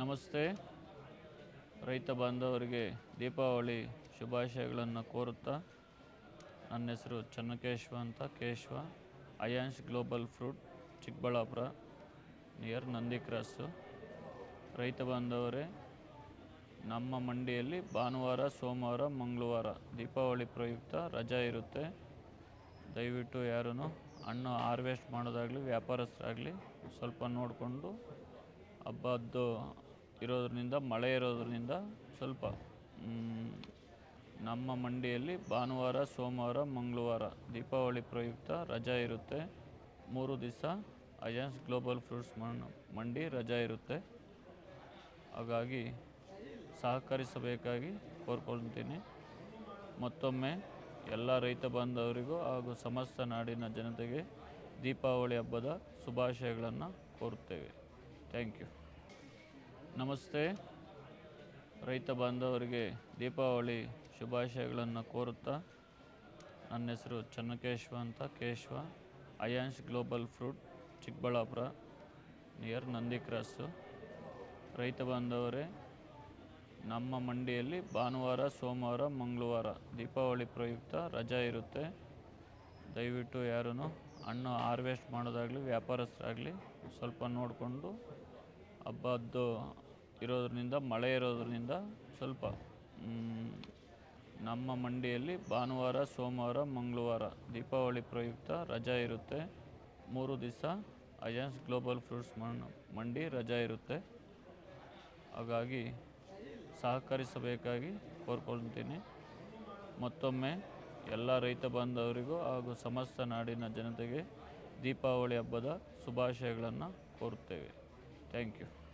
ನಮಸ್ತೆ. ರೈತ ಬಾಂಧವರಿಗೆ ದೀಪಾವಳಿ ಶುಭಾಶಯಗಳನ್ನು ಕೋರುತ್ತಾ, ನನ್ನ ಹೆಸರು ಚನ್ನಕೇಶ್ವ ಅಂತ. Keshava, Ayans global fruit, Chikkaballapur, near Nandi cross ರೈತ ಬಾಂಧವರೇ, ನಮ್ಮ ಮಂಡಿಯಲ್ಲಿ ಭಾನುವಾರ, ಸೋಮವಾರ, ಮಂಗಳವಾರ ದೀಪಾವಳಿ ಪ್ರಯುಕ್ತ ರಜಾ ಇರುತ್ತೆ. ದಯವಿಟ್ಟು ಯಾರೂ ಹಣ್ಣು ಹಾರ್ವೆಸ್ಟ್ ಮಾಡೋದಾಗಲಿ, ವ್ಯಾಪಾರಸ್ಥರಾಗಲಿ ಸ್ವಲ್ಪ ನೋಡಿಕೊಂಡು ಹಬ್ಬದ್ದು ಇರೋದ್ರಿಂದ, ಮಳೆ ಇರೋದ್ರಿಂದ ಸ್ವಲ್ಪ ನಮ್ಮ ಮಂಡಿಯಲ್ಲಿ ಭಾನುವಾರ, ಸೋಮವಾರ, ಮಂಗಳವಾರ ದೀಪಾವಳಿ ಪ್ರಯುಕ್ತ ರಜಾ ಇರುತ್ತೆ. ಮೂರು ದಿವಸ ಅಯಾನ್ಸ್ ಗ್ಲೋಬಲ್ ಫ್ರೂಟ್ಸ್ ಮಂಡಿ ರಜಾ ಇರುತ್ತೆ. ಹಾಗಾಗಿ ಸಹಕರಿಸಬೇಕಾಗಿ ಕೋರ್ಕೊಳ್ತೀನಿ. ಮತ್ತೊಮ್ಮೆ ಎಲ್ಲ ರೈತ ಬಾಂಧವರಿಗೂ ಹಾಗೂ ಸಮಸ್ತ ನಾಡಿನ ಜನತೆಗೆ ದೀಪಾವಳಿ ಹಬ್ಬದ ಶುಭಾಶಯಗಳನ್ನು ಕೋರುತ್ತೇವೆ. Thank you. ನಮಸ್ತೆ. ರೈತ ಬಾಂಧವರಿಗೆ ದೀಪಾವಳಿ ಶುಭಾಶಯಗಳನ್ನು ಕೋರುತ್ತಾ, ನನ್ನ ಹೆಸರು ಚನ್ನಕೇಶ್ವ ಅಂತ, Keshava Ayans global fruit, Chikkaballapur, near Nandi cross ರೈತ ಬಾಂಧವರೇ, ನಮ್ಮ ಮಂಡಿಯಲ್ಲಿ ಭಾನುವಾರ, ಸೋಮವಾರ, ಮಂಗಳವಾರ ದೀಪಾವಳಿ ಪ್ರಯುಕ್ತ ರಜಾ ಇರುತ್ತೆ. ದಯವಿಟ್ಟು ಯಾರೂ ಹಣ್ಣು ಹಾರ್ವೆಸ್ಟ್ ಮಾಡೋದಾಗಲಿ, ವ್ಯಾಪಾರಸ್ಥರಾಗಲಿ ಸ್ವಲ್ಪ ನೋಡಿಕೊಂಡು ಹಬ್ಬದ್ದು ಇರೋದ್ರಿಂದ, ಮಳೆ ಇರೋದ್ರಿಂದ ಸ್ವಲ್ಪ ನಮ್ಮ ಮಂಡಿಯಲ್ಲಿ ಭಾನುವಾರ, ಸೋಮವಾರ, ಮಂಗಳವಾರ ದೀಪಾವಳಿ ಪ್ರಯುಕ್ತ ರಜಾ ಇರುತ್ತೆ. ಮೂರು ದಿವಸ ಅಯಾನ್ಸ್ ಗ್ಲೋಬಲ್ ಫ್ರೂಟ್ಸ್ ಮಂಡಿ ರಜಾ ಇರುತ್ತೆ. ಹಾಗಾಗಿ ಸಹಕರಿಸಬೇಕಾಗಿ ಕೋರ್ಕೊಳ್ತೀನಿ. ಮತ್ತೊಮ್ಮೆ ಎಲ್ಲ ರೈತ ಬಾಂಧವರಿಗೂ ಹಾಗೂ ಸಮಸ್ತ ನಾಡಿನ ಜನತೆಗೆ ದೀಪಾವಳಿ ಹಬ್ಬದ ಶುಭಾಶಯಗಳನ್ನು ಕೋರುತ್ತೇವೆ. Thank you.